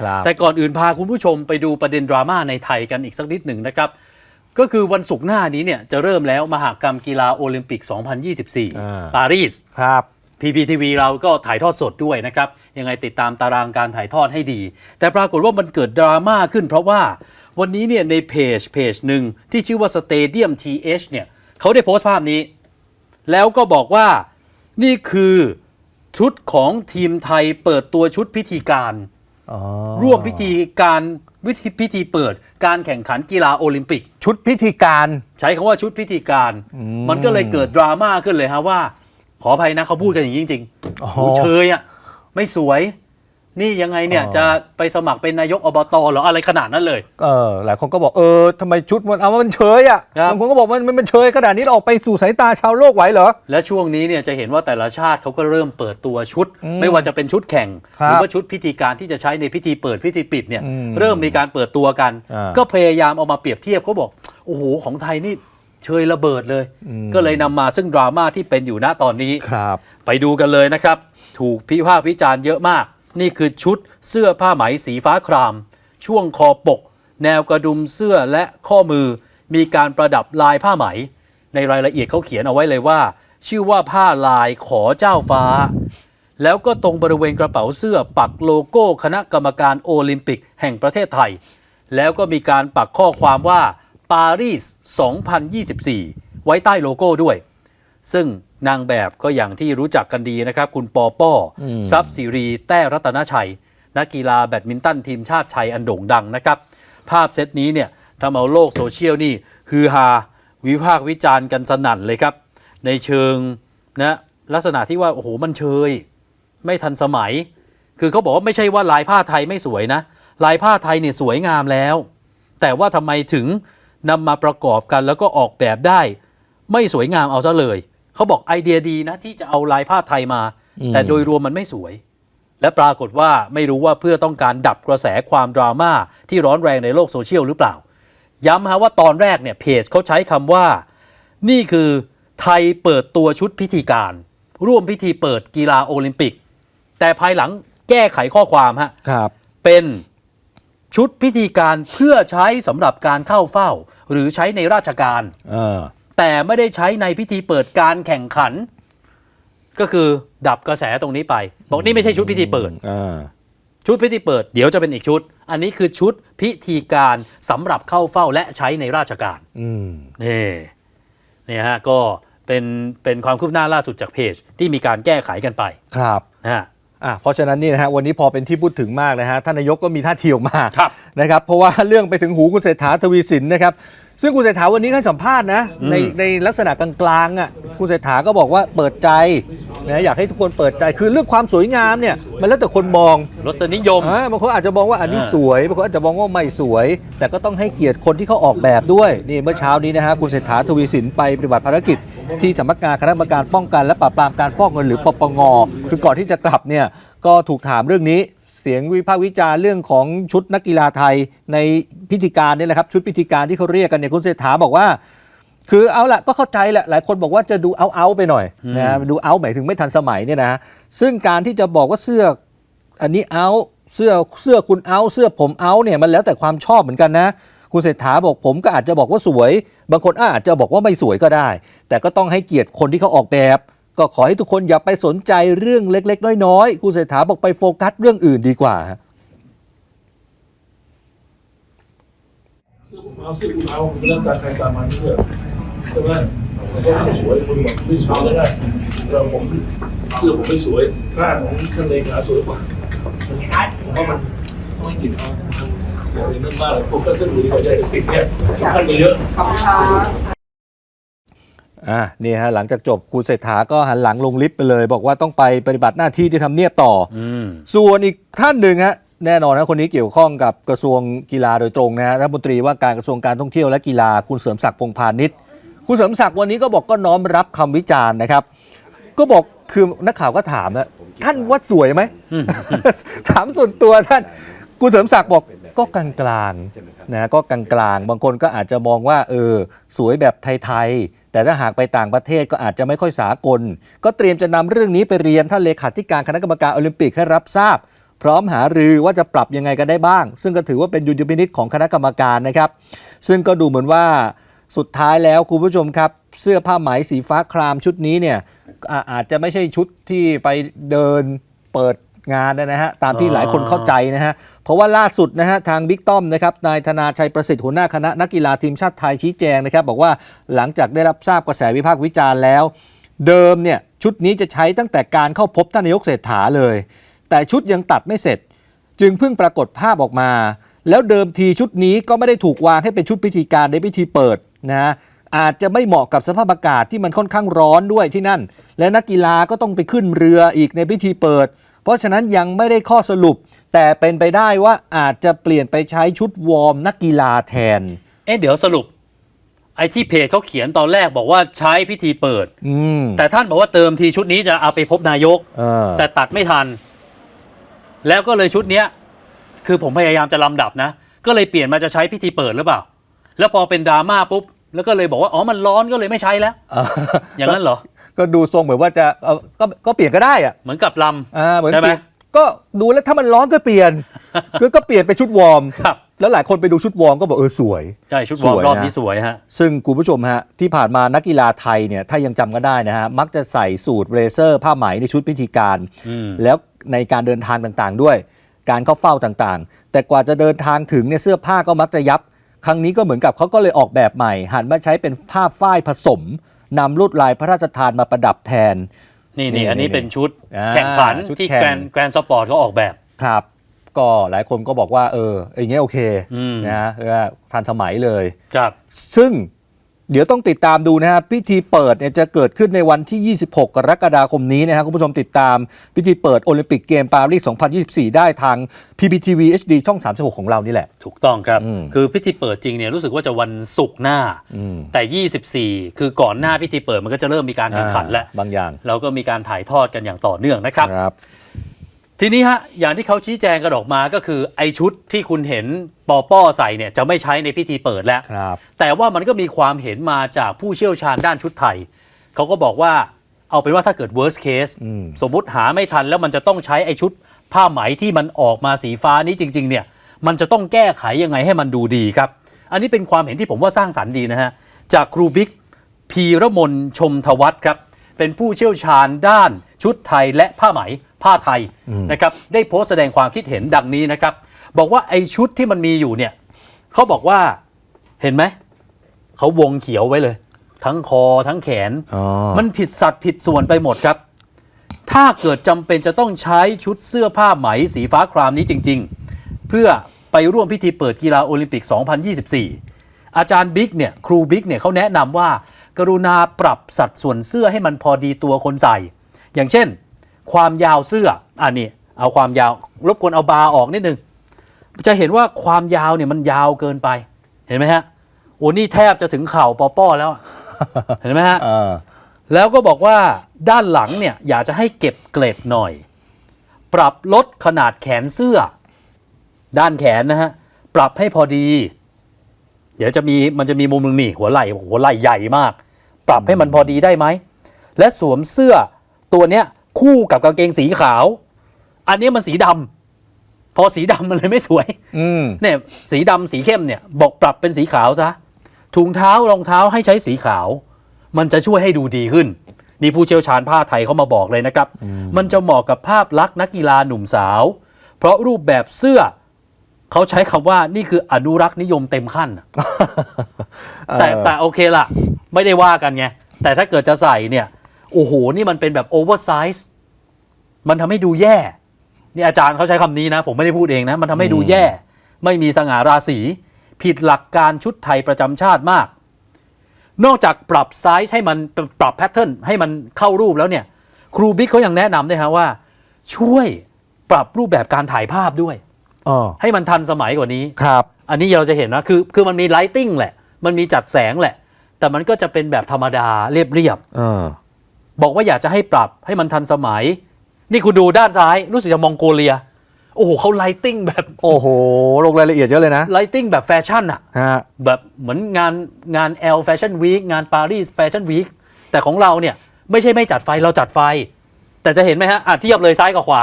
ครับแต่ก่อนอื่นพาคุณผู้ชมไปดูประเด็นดราม่าในไทยกันอีกสักนิดหนึ่งนะครับ ก็คือวันศุกร์หน้านี้เนี่ยจะเริ่มแล้วมหากรรมกีฬาโอลิมปิกอ่า2024 ปารีสครับ PPTV เราก็ถ่ายทอดสดด้วยนะครับ ยังไงติดตามตารางการถ่ายทอดให้ดี แต่ปรากฏว่ามันเกิดดราม่าขึ้น เพราะว่าวันนี้เนี่ยในเพจเพจหนึ่งที่ชื่อว่า Stadium TH เนี่ยเขาได้โพสต์ภาพนี้ แล้วก็บอกว่านี่คือชุดของทีมไทยเปิดตัวชุดพิธีการอ๋อ ร่วมพิธีการวิธีพิธีเปิด การแข่งขันกีฬาโอลิมปิก ชุดพิธีการ ใช้คาว่าชุดพิธีการ มันก็เลยเกิดดราม่าขึ้นเลยฮะว่า ขออภัยนะเขาพูดกันอย่างนี้จริงๆอ๋อโอ้เชยอะไม่สวย นี่ยังไงเนี่ยอ๋อจะไปสมัครเป็นนายกอบตเหรออะไรขนาดนั้นเลยเออหลายคนก็บอกเออทำไมชุดมันเอามันเฉยอะครับบางคนก็บอกมันมันมันเฉยขนาดนี้ออกไปสู่สายตาชาวโลกไหวเหรอ และช่วงนี้เนี่ยจะเห็นว่าแต่ละชาติเขาก็เริ่มเปิดตัวชุดอืมไม่ว่าจะเป็นชุดแข่งครับหรือว่าชุดพิธีการที่จะใช้ในพิธีเปิดพิธีปิดเนี่ยอืมเริ่มมีการเปิดตัวกันอ่าก็พยายามเอามาเปรียบเทียบเขาบอกโอ้โหของไทยนี่เชยระเบิดเลย ก็เลยนำมาซึ่งดราม่าที่เป็นอยู่ณตอนนี้ครับไปดูกันเลยนะครับ ถูกพิพากษ์วิจารณ์เยอะมาก นี่คือชุดเสื้อผ้าไหมสีฟ้าคราม ช่วงคอปก แนวกระดุมเสื้อและข้อมือ มีการประดับลายผ้าไหม ในรายละเอียดเขาเขียนเอาไว้เลยว่า ชื่อว่าผ้าลายขอเจ้าฟ้า แล้วก็ตรงบริเวณกระเป๋าเสื้อปักโลโก้คณะกรรมการโอลิมปิกแห่งประเทศไทย แล้วก็มีการปักข้อความว่าปารีส 2024 ไว้ใต้โลโก้ด้วย ซึ่ง นางแบบก็อย่างที่รู้จักกันดีนะครับ คุณปอป้ออทรัพย์สิรีแต้รัตนชัย นักกีฬาแบดมินตันทีมชาติไทยอันโด่งดังนะครับ ภาพเซตนี้เนี่ยทำเอาโลกโซเชียลนี่ฮือฮาวิพากษ์วิจารณ์กันสนั่นเลยครับ ในเชิงนะลักษณะที่ว่า โอ้โหมันเชย ไม่ทันสมัย คือเขาบอกว่าไม่ใช่ว่าลายผ้าไทยไม่สวยนะ ลายผ้าไทยเนี่ยสวยงามแล้ว แต่ว่าทำไมถึงนำมาประกอบกันแล้วก็ออกแบบได้ ไม่สวยงามเอาซะเลย เขาบอกไอเดียดีนะที่จะเอาลายผ้าไทยมา แต่โดยรวมมันไม่สวย และปรากฏว่าไม่รู้ว่าเพื่อต้องการดับกระแสความดราม่าที่ร้อนแรงในโลกโซเชียลหรือเปล่า ย้ำฮะว่าตอนแรกเนี่ยเพจเขาใช้คำว่า นี่คือไทยเปิดตัวชุดพิธีการ ร่วมพิธีเปิดกีฬาโอลิมปิก แต่ภายหลังแก้ไขข้อความฮะครับ เป็นชุดพิธีการเพื่อใช้สำหรับการเข้าเฝ้า หรือใช้ในราชการเออ แต่ไม่ได้ใช้ในพิธีเปิดการแข่งขัน ก็คือดับกระแสตรงนี้ไป บอกนี่ไม่ใช่ชุดพิธีเปิดเออชุดพิธีเปิดเดี๋ยวจะเป็นอีกชุด อันนี้คือชุดพิธีการสำหรับเข้าเฝ้าและใช้ในราชการ อืม นี่นี่ฮะก็เป็นเป็นความคืบหน้าล่าสุดจากเพจ ที่มีการแก้ไขกันไปครับ นะฮะ อะเพราะฉะนั้นนี่นะฮะวันนี้พอเป็นที่พูดถึงมากนะฮะท่านนายกก็มีท่าทีออกมาครับนะครับเพราะว่าเรื่องไปถึงหูคุณเศรษฐาทวีสินนะครับซึ่งคุณเศรษฐาวันนี้ให้สัมภาษณ์นะในในลักษณะกลางๆอะคุณเศรษฐาก็บอกว่าเปิดใจนะอยากให้ทุกคนเปิดใจคือเรื่องความสวยงามเนี่ยมันแล้วแต่คนมองรสนิยมอ่าบางคนอาจจะมองว่าอันนี้อ่าสวยบางคนอาจจะมองว่าไม่สวย แต่ก็ต้องให้เกียรติคนที่เขาออกแบบด้วยนี่เมื่อเช้านี้นะฮะคุณเศรษฐาทวีสินไปปฏิบัติภารกิจ ที่สำนักงานคณะกรรมการป้องกันและปราบปรามการฟอกเงินหรือปปงคือก่อนที่จะกลับเนี่ยก็ถูกถามเรื่องนี้ เสียงวิพากษ์วิจารณ์เรื่องของชุดนักกีฬาไทยในพิธีการนี่แหละครับชุดพิธีการที่เขาเรียกกันเนี่ยคุณเศรษฐาบอกว่า คือเอาละก็เข้าใจแหละหลายคนบอกว่าจะดูเอาเอาไปหน่อยนะฮะดูเอาหมายถึงไม่ทันสมัยเนี่ยนะฮะซึ่งการที่จะบอกว่าเสื้ออันนี้เอาเสื้อเสื้อคุณเอาเสื้อผมเอาเนี่ยมันแล้วแต่ความชอบเหมือนกันนะคุณเศรษฐาบอกผมก็อาจจะบอกว่าสวย บางคนอาจจะบอกว่าไม่สวยก็ได้ แต่ก็ต้องให้เกียรติคนที่เขาออกแบบ ก็ขอให้ทุกคนอย่าไปสนใจเรื่องเล็ก ๆ น้อยๆคุณเศรษฐาบอกไปโฟกัสเรื่องอื่นดีกว่าฮะเสื้อผมเอาเสื้อคุณเอาเป็นเรื่องการใครตามมันเพื่อใช่ไหมผมก็ทำสวยคุณบอกไม่สวยก็ได้เราผมเสื้อผมไม่สวยผ้าของท่านเลขาสวยกว่าผมว่ามันต้องให้กินเขาอย่าไปนั่นมากเลยผมก็เสื้อหลุยส์กับใจติดเนี่ยสำคัญกว่าเยอะ อ่านี่ฮะหลังจากจบคุณเศรษฐาก็หันหลังลงลิฟต์ไปเลย บอกว่าต้องไปปฏิบัติหน้าที่ที่ทำเนียบต่อออืมส่วนอีกท่านหนึ่งฮะแน่นอนนะคนนี้เกี่ยวข้องกับกระทรวงกีฬาโดยตรงนะฮะรัฐมนตรีว่าการกระทรวงการท่องเที่ยวและกีฬาคุณเสริมศักดิ์พงษ์พาณิชย์คุณเสริมศักดิ์วันนี้ก็บอกก็น้อมรับคำวิจารณ์นะครับ ก็บอกคือนักข่าวก็ถามนะท่านว่าสวยไหม ถามส่วนตัวท่านคุณเสริมศักดิ์บอกก็กลางๆนะก็กลางๆ บางคนก็อาจจะมองว่าเออสวยแบบไทยๆ แต่ถ้าหากไปต่างประเทศก็อาจจะไม่ค่อยสากล ก็เตรียมจะนำเรื่องนี้ไปเรียนท่านเลขาธิการคณะกรรมการโอลิมปิกให้รับทราบ พร้อมหารือว่าจะปรับยังไงกันได้บ้าง ซึ่งก็ถือว่าเป็นดุลยพินิจของคณะกรรมการนะครับ ซึ่งก็ดูเหมือนว่าสุดท้ายแล้วคุณผู้ชมครับ เสื้อผ้าไหมสีฟ้าครามชุดนี้เนี่ยออาจจะไม่ใช่ชุดที่ไปเดินเปิด งานนะฮะตามที่หลายคนเข้าใจนะฮะเพราะว่าล่าสุดนะฮะทางบิ๊กต้อมนะครับนายธนาชัยประสิทธิ์หัวหน้าคณะนักกีฬาทีมชาติไทยชี้แจงนะครับบอกว่าหลังจากได้รับทราบกระแสวิพากษ์วิจารณ์แล้ว เดิมเนี่ยชุดนี้จะใช้ตั้งแต่การเข้าพบท่านนายกเศรษฐาเลย แต่ชุดยังตัดไม่เสร็จ จึงเพิ่งปรากฏภาพออกมา แล้วเดิมทีชุดนี้ก็ไม่ได้ถูกวางให้เป็นชุดพิธีการในพิธีเปิดนะอาจจะไม่เหมาะกับสภาพอากาศที่มันค่อนข้างร้อนด้วยที่นั่น และนักกีฬาก็ต้องไปขึ้นเรืออีกในพิธีเปิด เพราะฉะนั้นยังไม่ได้ข้อสรุป แต่เป็นไปได้ว่าอาจจะเปลี่ยนไปใช้ชุดวอร์มนักกีฬาแทน เอ๊ะเดี๋ยวสรุป ไอ้ที่เพจเขาเขียนตอนแรกบอกว่าใช้พิธีเปิด อืมแต่ท่านบอกว่าเติมทีชุดนี้จะเอาไปพบนายก เออแต่ตัดไม่ทัน แล้วก็เลยชุดเนี้ย คือผมพยายามจะลำดับนะ ก็เลยเปลี่ยนมาจะใช้พิธีเปิดหรือเปล่า แล้วพอเป็นดราม่าปุ๊บ แล้วก็เลยบอกว่า อ๋อ มันร้อนก็เลยไม่ใช้แล้ว เอออย่างนั้นเหรอ ก็ดูทรงเหมือนว่าจะเออก็ก็เปลี่ยนก็ได้อะเหมือนกับลอ่าเหมือนใช่ไหม เปลี่ยนก็ดูแล้วถ้ามันร้อนก็เปลี่ยนก็ก็เปลี่ยนไปชุดวอร์มครับแล้วหลายคนไปดูชุดวอร์มก็บอกเออสวยำใช่ชุดวอร์มสวยรอบนะนี้สวยฮะ ซึ่งคุณผู้ชมฮะที่ผ่านมานักกีฬาไทยเนี่ยถ้ายังจำกันได้นะฮะมักจะใส่สูตรเรเซอร์ ผ้าไหมในชุดพิธีการ อืม แล้วในการเดินทางต่างๆด้วย การเข้าเฝ้าต่างๆ แต่กว่าจะเดินทางถึงเนี่ยเสื้อผ้าก็มักจะยับ ครั้งนี้ก็เหมือนกับเขาก็เลยออกแบบใหม่ หันมาใช้เป็นผ้าฝ้ายผสม นำลวดลายพระราชทานมาประดับแทน นี่นี่นี่อันนี้นี่เป็นชุดอ่าแข่งขันชุดที่แข่ง แกรนแกรนสปอร์ตเขาออกแบบ ครับ ก็หลายคนก็บอกว่า เอออย่างเงี้ยโอเคอืม นะฮะเรียกว่าทันสมัยเลย ครับ ซึ่ง เดี๋ยวต้องติดตามดูนะฮะพิธีเปิดเนี่ยจะเกิดขึ้นในวันที่ 26 กรกฎาคมนี้นะฮะคุณผู้ชมติดตามพิธีเปิดโอลิมปิกเกมปารีส 2024 ได้ทาง PPTV HD ช่อง 36 ของเรานี่แหละ ถูกต้องครับ อืมคือพิธีเปิดจริงเนี่ยรู้สึกว่าจะวันศุกร์หน้า อืม แต่ 24 คือก่อนหน้าพิธีเปิดมันก็จะเริ่มมีการแข่งขันแล้ว บางอย่าง แล้วก็มีการถ่ายทอดกันอย่างต่อเนื่องนะครับ ครับ ทีนี้ฮะอย่างที่เขาชี้แจงกันออกมาก็คือไอชุดที่คุณเห็นปอป้อใส่เนี่ยจะไม่ใช้ในพิธีเปิดแล้ว ครับ แต่ว่ามันก็มีความเห็นมาจากผู้เชี่ยวชาญด้านชุดไทย เขาก็บอกว่าเอาเป็นว่าถ้าเกิด worst case อืม สมมุติหาไม่ทันแล้วมันจะต้องใช้ไอชุดผ้าไหมที่มันออกมาสีฟ้านี้จริง ๆ เนี่ย มันจะต้องแก้ไขยังไงให้มันดูดีครับ อันนี้เป็นความเห็นที่ผมว่าสร้างสรรค์ดีนะฮะ จากครูบิ๊กพีระมนชมทวัฒน์ครับ เป็นผู้เชี่ยวชาญด้านชุดไทยและผ้าไหมผ้าไทยนะครับได้โพสต์แสดงความคิดเห็นดังนี้นะครับ บอกว่าไอชุดที่มันมีอยู่เนี่ยเขาบอกว่าเห็นไหมเขาวงเขียวไว้เลย ทั้งคอทั้งแขนอ๋อมันผิดสัดผิดส่วนไปหมดครับ ถ้าเกิดจำเป็นจะต้องใช้ชุดเสื้อผ้าไหมสีฟ้าครามนี้จริง ๆ เพื่อไปร่วมพิธีเปิดกีฬาโอลิมปิก 2024 อาจารย์บิ๊กเนี่ยครูบิ๊กเนี่ยเขาแนะนำว่า กรุณาปรับสัดส่วนเสื้อให้มันพอดีตัวคนใส่ อย่างเช่น ความยาวเสื้ออันนี้เอาความยาวรบกวนเอาบาร์ออกนิดนึง จะเห็นว่าความยาวเนี่ยมันยาวเกินไป เห็นไหมฮะโอ้นี่แทบจะถึงเข่าปอป้อแล้วอะเห็นไหมฮะเออแล้วก็บอกว่าด้านหลังเนี่ยอยากจะให้เก็บเกล็ดหน่อย ปรับลดขนาดแขนเสื้อ ด้านแขนนะฮะปรับให้พอดี เดี๋ยวจะมีมันจะมีมุมหนึงนี่หัวไหล่หัวไหล่ใหญ่มาก ปรับให้มันพอดีได้ไหม และสวมเสื้อตัวเนี้ยคู่กับกางเกงสีขาว อันนี้มันสีดำพอสีดำมันเลยไม่สวย อืมเนี่ยสีดำสีเข้มเนี่ย บอกปรับเป็นสีขาวซะถุงเท้ารองเท้าให้ใช้สีขาว มันจะช่วยให้ดูดีขึ้น นี่ผู้เชี่ยวชาญผ้าไทยเขามาบอกเลยนะครับ มันจะเหมาะกับภาพลักษณ์นักกีฬาหนุ่มสาว เพราะรูปแบบเสื้อเขาใช้คำว่านี่คืออนุรักษ์นิยมเต็มขั้นน่ะแต่แต่โอเคล่ะ ไม่ได้ว่ากันไง แต่ถ้าเกิดจะใส่เนี่ย โอ้โห นี่มันเป็นแบบโอเวอร์ไซส์มันทำให้ดูแย่ นี่อาจารย์เขาใช้คำนี้นะ ผมไม่ได้พูดเองนะ มันทำให้ดูแย่ ไม่มีสง่าราศี ผิดหลักการชุดไทยประจำชาติมาก นอกจากปรับไซส์ให้มันปรับแพทเทิร์นให้มันเข้ารูปแล้วเนี่ย ครูบิ๊กเขายังแนะนำด้วยฮะว่า ช่วยปรับรูปแบบการถ่ายภาพด้วยอ๋อให้มันทันสมัยกว่านี้ครับ อันนี้เราจะเห็นว่าคือคือมันมีไลติ้งแหละ มันมีจัดแสงแหละ แต่มันก็จะเป็นแบบธรรมดาเรียบเรียบเออๆบอกว่าอยากจะให้ปรับให้มันทันสมัย นี่คุณดูด้านซ้ายรู้สึกจะมองโกเลีย โอ้โหเขาไลติ้งแบบโอ้โห ลงรายละเอียดเยอะเลยนะไลติ้งแบบแฟชั่นอะฮะแบบเหมือนงานงาน L Fashion Week งานปารีส Fashion Week แต่ของเราเนี่ยไม่ใช่ไม่จัดไฟเราจัดไฟ แต่จะเห็นไหมฮะอะเทียบเลยซ้ายกับขวา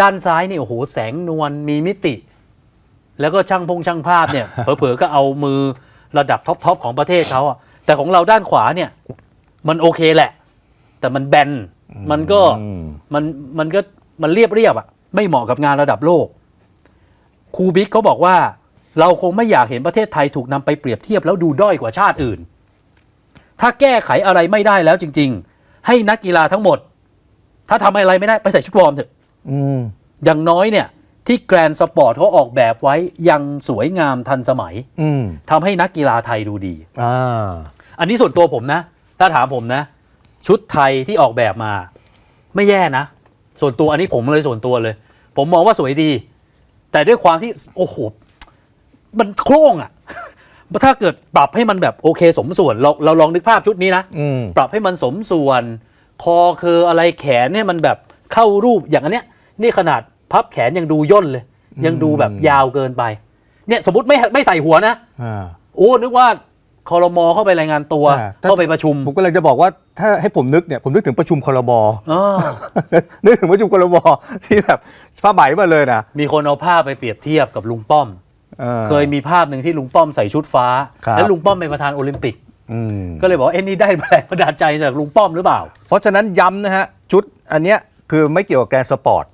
ด้านซ้ายนี่โอ้โหแสงนวลมีมิติ แล้วก็ช่างพงช่างภาพเนี่ย เผลอๆก็เอามือ ระดับท็อปๆของประเทศเขาอะแต่ของเราด้านขวาเนี่ย มันโอเคแหละ แต่มันแบนมันก็อืมมันมันก็มันเรียบเรียบๆอะไม่เหมาะกับงานระดับโลกครูบิ๊กเขาบอกว่า เราคงไม่อยากเห็นประเทศไทยถูกนำไปเปรียบเทียบแล้วดูด้อยกว่าชาติอื่น ถ้าแก้ไขอะไรไม่ได้แล้วจริง ๆ ให้นักกีฬาทั้งหมด ถ้าทำอะไรไม่ได้ไปใส่ชุดวอร์มเถอะอืมอย่างน้อยเนี่ย ที่แกรนสปอร์ตเขาออกแบบไว้ยังสวยงามทันสมัยอืมทำให้นักกีฬาไทยดูดี อ่าอันนี้ส่วนตัวผมนะ ถ้าถามผมนะ ชุดไทยที่ออกแบบมา ไม่แย่นะ ส่วนตัวอันนี้ผมเลยส่วนตัวเลย ผมมองว่าสวยดี แต่ด้วยความที่โอ้โหมันโคร่งอะ่ะถ้าเกิดปรับให้มันแบบโอเคสมส่วนเราเราลองนึกภาพชุดนี้นะ อืม ปรับให้มันสมส่วน คอคืออะไรแขนเนี่ยมันแบบเข้ารูปอย่างอันเนี้ยนี่ขนาด พับแขนยังดูย่นเลย ยังดูแบบยาวเกินไป เนี่ยสมมติไม่ไม่ใส่หัวนะอ่าโอ้นึกว่าคอรมอเข้าไปรายงานตัวอ่าถ้าเข้าไปประชุม ผมก็เลยจะบอกว่าถ้าให้ผมนึกเนี่ย ผมนึกถึงประชุมครมอ้อนึกถึงประชุมครมที่แบบผ้าไหมมาเลยนะมีคนเอาภาพไปเปรียบเทียบกับลุงป้อมออเคยมีภาพหนึ่งที่ลุงป้อมใส่ชุดฟ้าครับแล้วลุงป้อมเป็นประธานโอลิมปิกอืมก็เลยบอกว่าเอ็นนี่ได้แรงบันดาลใจจากลุงป้อมหรือเปล่า เพราะฉะนั้นย้ำนะฮะ ชุดอันเนี้ยคือไม่เกี่ยวกับแกรนด์สปอร์ต